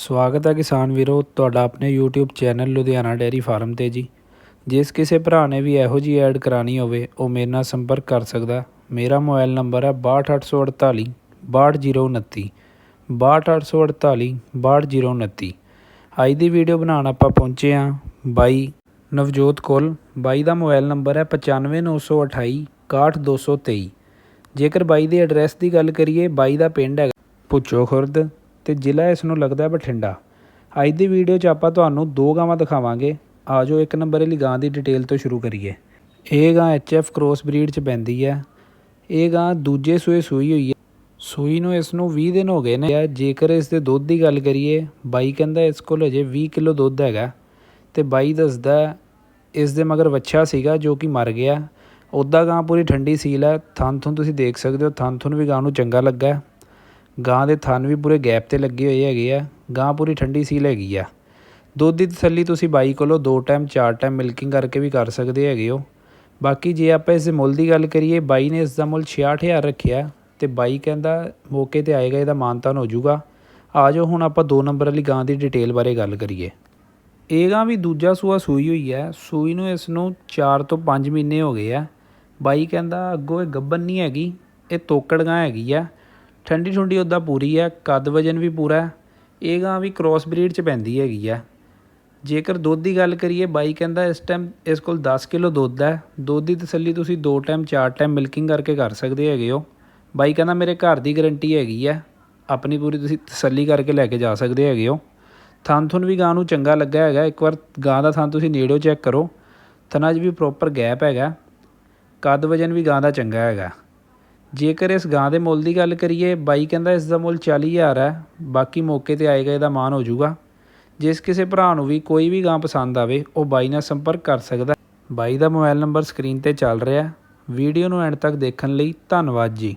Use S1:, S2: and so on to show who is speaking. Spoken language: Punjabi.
S1: ਸਵਾਗਤ ਹੈ ਕਿਸਾਨ ਵੀਰੋ, ਤੁਹਾਡਾ ਆਪਣੇ YouTube channel Ludhiana dairy farm ਤੇ ਜੀ। ਜਿਸ ਕਿਸੇ ਭਰਾ ਨੇ ਵੀ ਇਹੋ ਜੀ ਐਡ ਕਰਾਣੀ ਹੋਵੇ, ਉਹ ਮੇਰੇ ਨਾਲ ਸੰਪਰਕ ਕਰ ਸਕਦਾ। ਮੇਰਾ ਮੋਬਾਈਲ ਨੰਬਰ ਹੈ 62848 62029 62848 62029 ਅੱਜ ਦੀ ਵੀਡੀਓ ਬਣਾਉਣ ਆਪਾਂ ਪਹੁੰਚੇ ਹਾਂ ਬਾਈ ਨਵਜੋਤ ਕੋਲ। ਬਾਈ ਦਾ ਮੋਬਾਈਲ ਨੰਬਰ ਹੈ 95928 61223 ਜੇਕਰ ਬਾਈ ਦੇ ਐਡਰੈਸ ਦੀ ਗੱਲ ਕਰੀਏ, ਬਾਈ ਦਾ ਪਿੰਡ ਹੈਗਾ ਪੁੱਛੋ ਖੁਰਦ। ਤੇ ਜ਼ਿਲ੍ਹਾ ਇਸ ਨੂੰ ਲੱਗਦਾ ਹੈ ਬਠਿੰਡਾ। ਅੱਜ ਦੀ ਵੀਡੀਓ 'ਚ ਆਪਾਂ ਤੁਹਾਨੂੰ ਦੋ ਗਾਵਾਂ ਦਿਖਾਵਾਂਗੇ। ਆਜੋ ਇੱਕ ਨੰਬਰ ਵਾਲੀ ਗਾਂ ਦੀ ਡਿਟੇਲ ਤੋਂ ਸ਼ੁਰੂ ਕਰੀਏ। ਇਹ ਗਾਂ ਐਚਐਫ ਕ੍ਰੋਸ ਬਰੀਡ 'ਚ ਪੈਂਦੀ ਹੈ। ਇਹ ਗਾਂ ਦੂਜੇ ਸੂਏ ਸੂਈ ਹੋਈ ਹੈ। ਸੂਈ ਨੂੰ ਇਸ ਨੂੰ 20 ਦਿਨ ਹੋ ਗਏ ਨੇ। ਜੇਕਰ ਇਸ ਦੇ ਦੁੱਧ ਦੀ ਗੱਲ ਕਰੀਏ, ਬਾਈ ਕਹਿੰਦਾ ਇਸ ਕੋਲ ਅਜੇ 20 ਕਿਲੋ ਦੁੱਧ ਹੈਗਾ। ਤੇ ਬਾਈ ਦੱਸਦਾ ਇਸ ਦੇ ਮਗਰ ਵੱਛਾ ਸੀਗਾ ਜੋ ਕਿ ਮਰ ਗਿਆ। ਉੱਦਾਂ ਗਾਂ ਪੂਰੀ ਠੰਡੀ ਸੀਲ ਹੈ। ਥਣ ਥੁਣ ਤੁਸੀਂ ਦੇਖ ਸਕਦੇ ਹੋ। ਥਨ ਥੁਣ ਵੀ ਗਾਂ ਨੂੰ ਚੰਗਾ ਲੱਗਾ ਗਾਂ ਦੇ ਥਣ ਵੀ ਪੂਰੇ ਗੈਪ ਤੇ ਲੱਗੇ ਹੋਏ ਹੈਗੇ ਆ, ਗਾਂ ਪੂਰੀ ਠੰਡੀ ਸੀਲ ਹੈਗੀ ਆ। ਦੁੱਧ ਦੀ ਤਸੱਲੀ ਤੁਸੀਂ ਬਾਈ ਕੋਲੋਂ ਦੋ ਟਾਈਮ, ਚਾਰ ਟਾਈਮ ਮਿਲਕਿੰਗ ਕਰਕੇ ਵੀ ਕਰ ਸਕਦੇ ਹੈਗੇ ਹੋ। ਬਾਕੀ ਜੇ ਆਪਾਂ ਇਸ ਦੇ ਮੁੱਲ ਦੀ ਗੱਲ ਕਰੀਏ, ਬਾਈ ਨੇ ਇਸ ਦਾ ਮੁੱਲ 66000 ਰੱਖਿਆ ਤੇ ਬਾਈ ਕਹਿੰਦਾ ਮੌਕੇ ਤੇ ਆਏਗਾ, ਇਹਦਾ ਮਾਨਤਾਨ ਹੋ ਜਾਊਗਾ। ਆ ਜਾਓ, ਹੁਣ ਆਪਾਂ ਦੋ ਨੰਬਰ ਵਾਲੀ ਗਾਂ ਦੀ ਡਿਟੇਲ ਬਾਰੇ ਗੱਲ ਕਰੀਏ। ਇਹ ਗਾਂ ਵੀ ਦੂਜਾ ਸੂਆ ਸੂਈ ਹੋਈ ਹੈ ਸੂਈ ਨੂੰ ਇਸ ਨੂੰ 4 ਤੋਂ 5 ਮਹੀਨੇ ਹੋ ਗਏ ਆ। ਬਾਈ ਕਹਿੰਦਾ ਅੱਗੋਂ ਇਹ ਗੱਬਨ ਨਹੀਂ ਹੈਗੀ, ਇਹ ਤੋਕੜ ਗਾਂ ਹੈਗੀ ਆ। ਠੰਡੀ ਠੁੰਡੀ ਉੱਦਾਂ ਪੂਰੀ ਹੈ, ਕੱਦ ਵਜਨ ਵੀ ਪੂਰਾ ਇਹ ਗਾਂ ਵੀ ਕ੍ਰੋਸ ਬਰੀਡ ਚ ਪੈਂਦੀ ਹੈਗੀ ਆ ਜੇਕਰ ਦੁੱਧ ਦੀ ਗੱਲ ਕਰੀਏ, ਬਾਈ ਕਹਿੰਦਾ ਇਸ ਟਾਈਮ ਇਸ ਕੋਲ 10 ਕਿਲੋ ਦੁੱਧ ਹੈ, ਦੁੱਧ ਦੀ ਤਸੱਲੀ ਤੁਸੀਂ ਦੋ ਟਾਈਮ ਚਾਰ ਟਾਈਮ ਮਿਲਕਿੰਗ ਕਰਕੇ ਕਰ ਸਕਦੇ ਹੈਗੇ ਹੋ। ਬਾਈ ਕਹਿੰਦਾ ਮੇਰੇ ਘਰ ਦੀ ਗਾਰੰਟੀ ਹੈਗੀ ਹੈ, ਆਪਣੀ ਪੂਰੀ ਤੁਸੀਂ ਤਸੱਲੀ ਕਰਕੇ ਲੈ ਕੇ ਜਾ ਸਕਦੇ ਹੈਗੇ ਹੋ। ਥਣ ਥੁਣ ਵੀ ਗਾਂ ਨੂੰ ਚੰਗਾ ਲੱਗਾ ਹੈਗਾ, ਇੱਕ ਵਾਰ ਗਾਂ ਦਾ ਥਣ ਤੁਸੀਂ ਨੇੜਿਓ ਚੈੱਕ ਕਰੋ, ਥਣਾਂ 'ਚ ਵੀ ਪ੍ਰੋਪਰ ਗੈਪ ਹੈਗਾ। ਕੱਦ ਵਜਨ ਵੀ ਗਾਂ ਦਾ ਚੰਗਾ ਹੈਗਾ। ਜੇਕਰ ਇਸ ਗਾਂ ਦੇ ਮੁੱਲ ਦੀ ਗੱਲ ਕਰੀਏ, ਬਾਈ ਕਹਿੰਦਾ ਇਸ ਦਾ ਮੁੱਲ 40000 ਹੈ, ਬਾਕੀ ਮੌਕੇ ਤੇ ਆਏਗਾ ਇਹਦਾ ਮਾਨ ਹੋ ਜਾਊਗਾ। ਜਿਸ ਕਿਸੇ ਭਰਾ ਨੂੰ ਵੀ ਕੋਈ ਵੀ ਗਾਂ ਪਸੰਦ ਆਵੇ, ਉਹ ਬਾਈ ਨਾਲ ਸੰਪਰਕ ਕਰ ਸਕਦਾ ਬਾਈ ਦਾ ਮੋਬਾਈਲ ਨੰਬਰ ਸਕਰੀਨ ਤੇ ਚੱਲ ਰਿਹਾ ਵੀਡੀਓ ਨੂੰ ਐਂਡ ਤੱਕ ਦੇਖਣ ਲਈ ਧੰਨਵਾਦ ਜੀ।